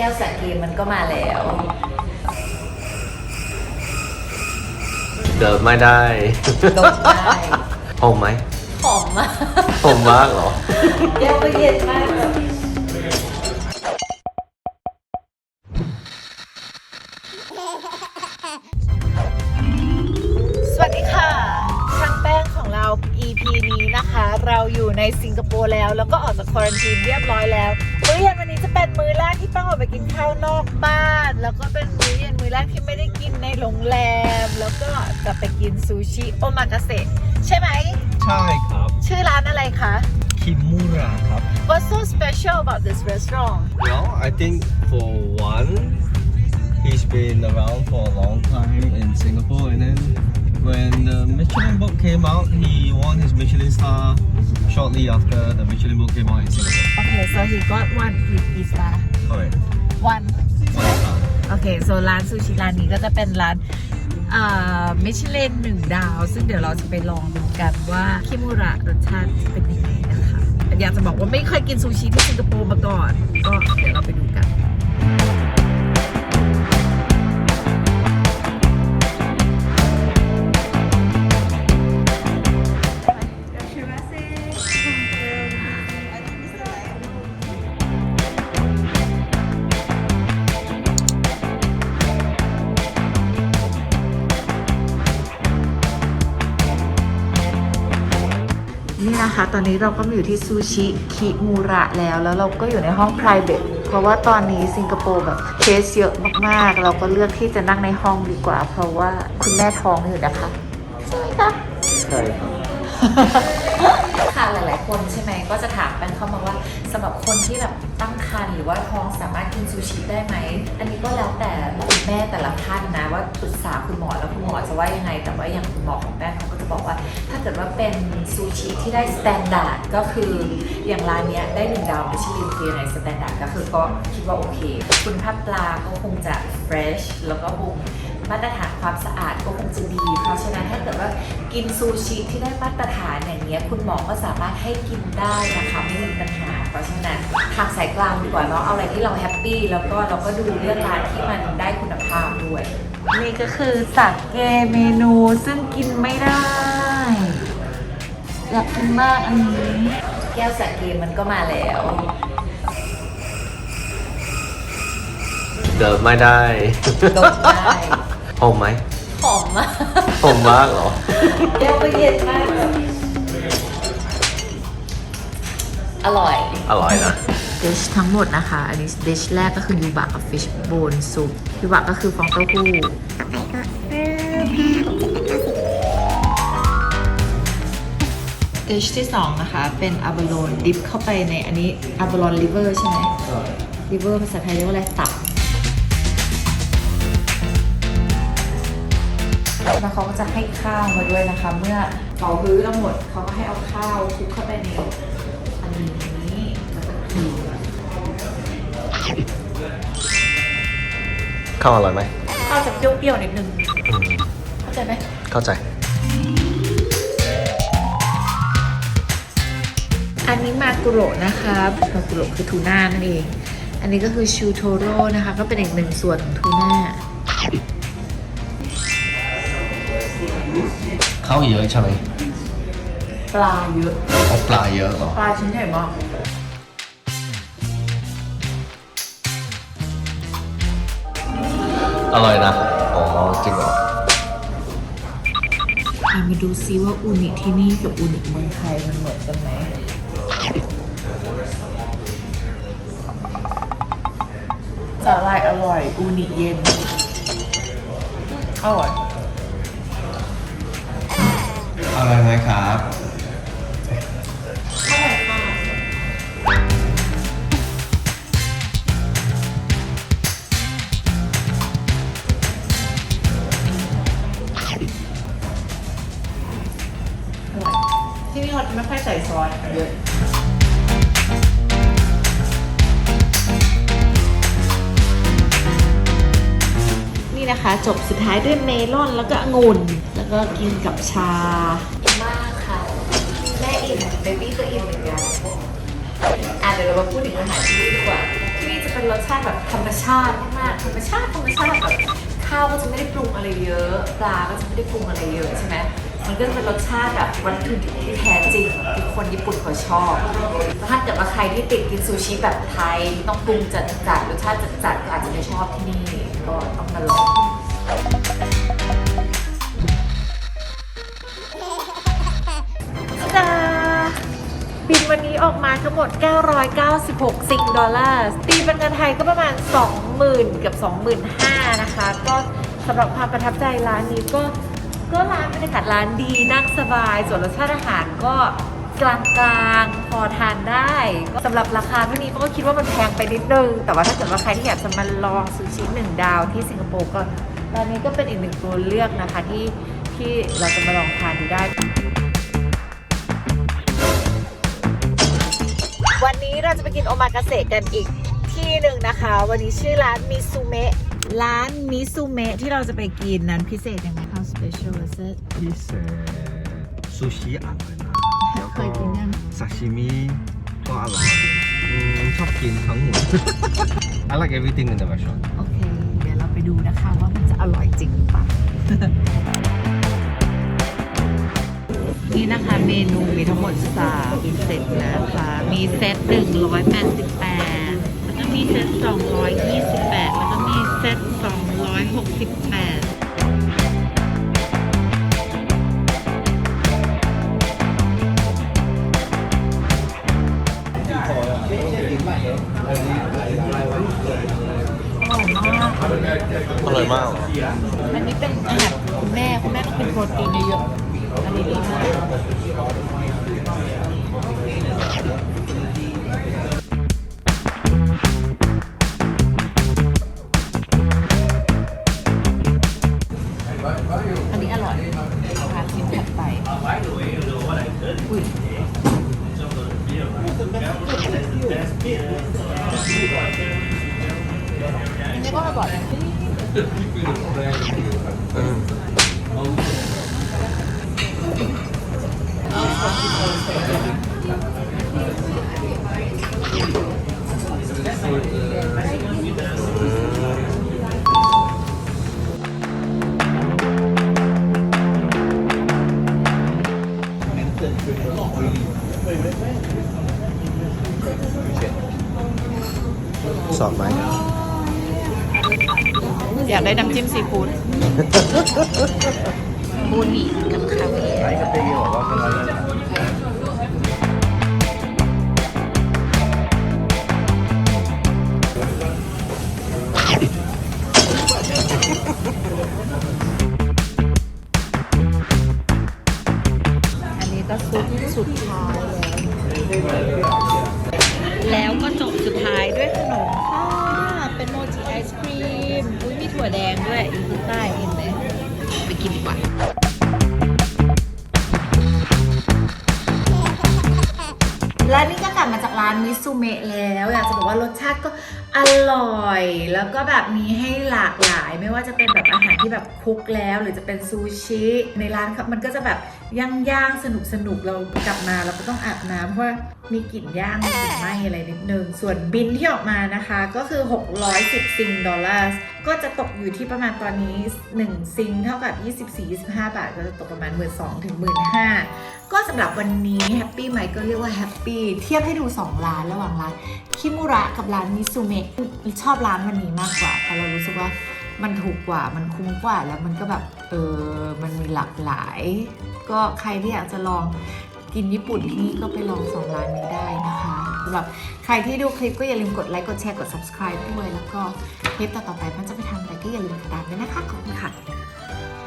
ก้วสาเกมันก็มาแล้ว เดินไม่ได้ดมได้ หอมไหมหอมมากหอมมากเหรอ แก้วก็เย็นมากแบบสวัสดีค่ะ EP นี้นะคะ เราอยู่ในสิงคโปร์แล้ว แล้วก็ออกจากควอรันทีนเรียบร้อยแล้วมื้อเย็นวันนี้จะเป็นมื้อแรกที่แป้งออกไปกินข้าวนอกบ้าน แล้วก็เป็นมื้อเย็นมื้อแรกที่ไม่ได้กินในโรงแรม แล้วก็จะไปกินซูชิโอมากาเสะใช่ไหม ใช่ครับ ชื่อร้านอะไรคะคิมูระครับ What's so special about this restaurant Well I think for one he's been around for a long time in Singapore and then when the Michelin book came out he won his Michelin star shortly after the Michelin book came out in Singapore Okay so he got one with star correct one one star โอเคโซร้านซูชิร้านนี้ก็จะเป็นร้านอ่ามิชลินหนึ่งดาว ซึ่งเดี๋ยวเราจะไปลองดูกันว่าคิมุระรสชาติจะเป็นยังไงนะคะ อยากจะบอกว่าไม่เคยกินซูชิที่สิงคโปร์มาก่อน ก็เดี๋ยวเราไปดู นะคะ ตอนนี้เราก็มาอยู่ที่ซูชิคิมูระแล้ว แล้วเราก็อยู่ในห้อง private เพราะว่าตอนนี้สิงคโปร์แบบเคสเยอะมากๆ เราก็เลือกที่จะนั่งในห้องดีกว่า เพราะว่าคุณแม่ท้องอยู่นะคะ ใช่ไหมคะ ใช่ครับ ค่ะหลาย ๆ คนใช่ไหมก็จะถามแป้งเข้ามาว่าสำหรับคนที่แบบตั้งครรภ์หรือว่าท้องสามารถกินซูชิได้ไหม อันนี้ก็แล้วแต่คุณแม่แต่ละท่านนะว่าปรึกษาคุณหมอ จะว่ายังไง แต่ว่าอย่างคุณหมอของแป้งเขาก็จะบอกว่า ถ้าเกิดว่าเป็นซูชิที่ได้สแตนดาร์ดก็คืออย่างร้านเนี้ยได้หนึ่งดาวมิชลินคือในสแตนดาร์ดก็คือก็คิดว่าโอเค คุณภาพปลาก็คงจะเฟรชแล้วก็คงมาตรฐานความสะอาดก็คงจะดี เพราะฉะนั้นถ้าเกิดว่ากินซูชิที่ได้มาตรฐานอย่างเนี้ยคุณหมอก็สามารถให้กินได้นะคะไม่มีปัญหา เพราะฉะนั้นทางสายกลางดีกว่าเนาะเอาอะไรที่เราแฮปปี้แล้วก็เราก็ดูเรื่องร้านที่มันได้คุณภาพด้วย นี่ก็คือสักเกเมนูซึ่งกินไม่ได้ อยากกินมากอันนี้ แก้วสาเกมันก็มาแล้ว เดินไม่ได้ดมได้ หอมไหมหอมมากหอมมากเหรอ แก้วก็เย็นมากแบบอร่อย อร่อยนะ ดิชทั้งหมดนะคะ อันนี้ดิชแรกก็คือยูบะกับฟิชโบนซุปยูบะก็คือฟองเต้าหู้ดิชที่สองนะคะ เป็นอาบาโลนดิฟเข้าไปในอันนี้อาบาโลนลิเวอร์ใช่ไหมลิเวอร์ภาษาไทยเรียกว่าอะไรตับแล้วเขาก็จะให้ข้าวมาด้วยนะคะ เมื่อเขารื้อทั้งหมดเขาก็ให้เอาข้าวคลุกเข้าไปในอัน ข้าวอร่อยไหมข้าวจะเปรี้ยวๆนิดนึงอืมเข้าใจไหมเข้าใจ อันนี้มากุโระนะคะมากุโระคือทูน่านั่นเอง อันนี้ก็คือชูโทโร่นะคะ ก็เป็นอีกหนึ่งส่วนของทูน่าข้าวเยอะใช่ไหมปลาเยอะ เอาปลาเยอะเหรอ ปลาชิ้นใหญ่มาก อร่อยนะ อ๋อ จริงเหรอเอามาดูซิว่าอูนิที่นี่กับอูนิเมืองไทยมันเหมือนกันไหมสาหร่ายอร่อย อูนิเย็น อร่อย อร่อยไหมครับ เยอะนี่นะคะจบสุดท้ายด้วยเมลอนแล้วก็องุ่นแล้วก็กินกับชา มากค่ะ แม่อิ่มเบบี้ก็อิ่มเหมือนกันอะเดี๋ยวเรามาพูดถึงอาหารที่นี่ดีกว่า ที่นี่จะเป็นรสชาติแบบธรรมชาติมากธรรมชาติธรรมชาติแบบข้าวก็จะไม่ได้ปรุงอะไรเยอะ ปลาก็จะไม่ได้ปรุงอะไรเยอะใช่ไหม มันก็จะเป็นรสชาติแบบวัตถุดิบที่แท้จริงที่คนญี่ปุ่นเขาชอบ ถ้าเกิดว่าใครที่ติดกินซูชิแบบไทยต้องปรุงจัดจัดรสชาติจัดจัดก็อาจจะไม่ชอบที่นี่ก็ต้องมาลองจ้าบินวันนี้ออกมาทั้งหมด 996ซิงดอลลาร์ตีเป็นเงินไทยก็ประมาณ 20,000 กับ 25,000 นะคะ ก็สำหรับความประทับใจร้านนี้ก็ ก็ร้านบรรยากาศร้านดีนั่งสบาย ส่วนรสชาติอาหารก็กลางๆพอทานได้ก็สำหรับราคาเท่านี้ก็คิดว่ามันแพงไปนิดนึง แต่ว่าถ้าเกิดว่าใครที่อยากจะมาลองซูชิหนึ่งดาวที่สิงคโปร์ก็ร้านนี้ก็เป็นอีกหนึ่งตัวเลือกนะคะที่ที่เราจะมาลองทานดูได้ วันนี้เราจะไปกินโอมากาเสะกันอีกที่หนึ่งนะคะ วันนี้ชื่อร้านมิซูเมะร้านมิซูเมะที่เราจะไปกินนั้นพิเศษยังไง How special is it พิเศษซูชิอร่อยนะแล้วเคก็ยกินยัง ซาชิมิก็อร่อยอืมชอบกินทั้งหมด I like everything in the restaurant โอเค เดี๋ยวเราไปดูนะคะว่ามันจะอร่อยจริงหรือเปล่า นี่นะคะเมนูมีทั้งหมด3เซตนะคะ มีเซต188 แล้วก็มีเซต228 แล้วก็มีเซต268 อร่อยมากเหรออันนี้เป็นอาหารคุณแม่คุณแม่ต้องเป็นโปรตีนเยอะอันนี้ดีมาก สอบไหม อยากได้น้ำจิ้มซีฟู้ดบูนิกับคาเวียร์ไอ้ก็ตีบอกว่ามันอะไรนะอันนี้ก็ซุปสุดท้ายแล้วแล้วานมิซูเมะแล้ว อยากจะบอกว่ารสชาติก็อร่อย แล้วก็แบบมีให้หลากหลาย ไม่ว่าจะเป็นแบบอาหารที่แบบคุกแล้ว หรือจะเป็นซูชิในร้านครับมันก็จะแบบย่างๆสนุกสนุกเรากลับมาเราก็ต้องอาบน้ำเพราะมีกลิ่นย่างมีกลิ่นไหม้อะไรนิดนึงส่วนบินที่ออกมานะคะก็คือ 610ซิงดอลลาร์ก็จะตกอยู่ที่ประมาณตอนนี้ 1 ซิงเท่ากับ 24-25 บาท ก็จะตกประมาณ 1 2 0 0 0ถึง15,000ก็สำหรับวันนี้แฮปปี้ไหมก็เรียกว่าแฮปปี้เทียบให้ดู 2 ร้านระหว่างร้านคิมุระกับร้านมิซูเมะชอบร้านวันนี้มากกว่าเพราะเรารู้สึกว่ามันถูกกว่ามันคุ้มกว่าแล้วมันก็แบบเออมันมีหลากหลาย ก็ใครที่อยากจะลองกินญี่ปุ่นที่นี่ก็ไปลองสองร้านนี้ได้นะคะำหรับใครที่ดูคลิปก็อย่าลืมกดไลค์กดแชร์กด subscribe ด้วย แล้วก็คลิปต่อๆไปมันจะไปทำอะไรก็อย่าลืมติดตามด้วยนะคะขอบคุณค่ะ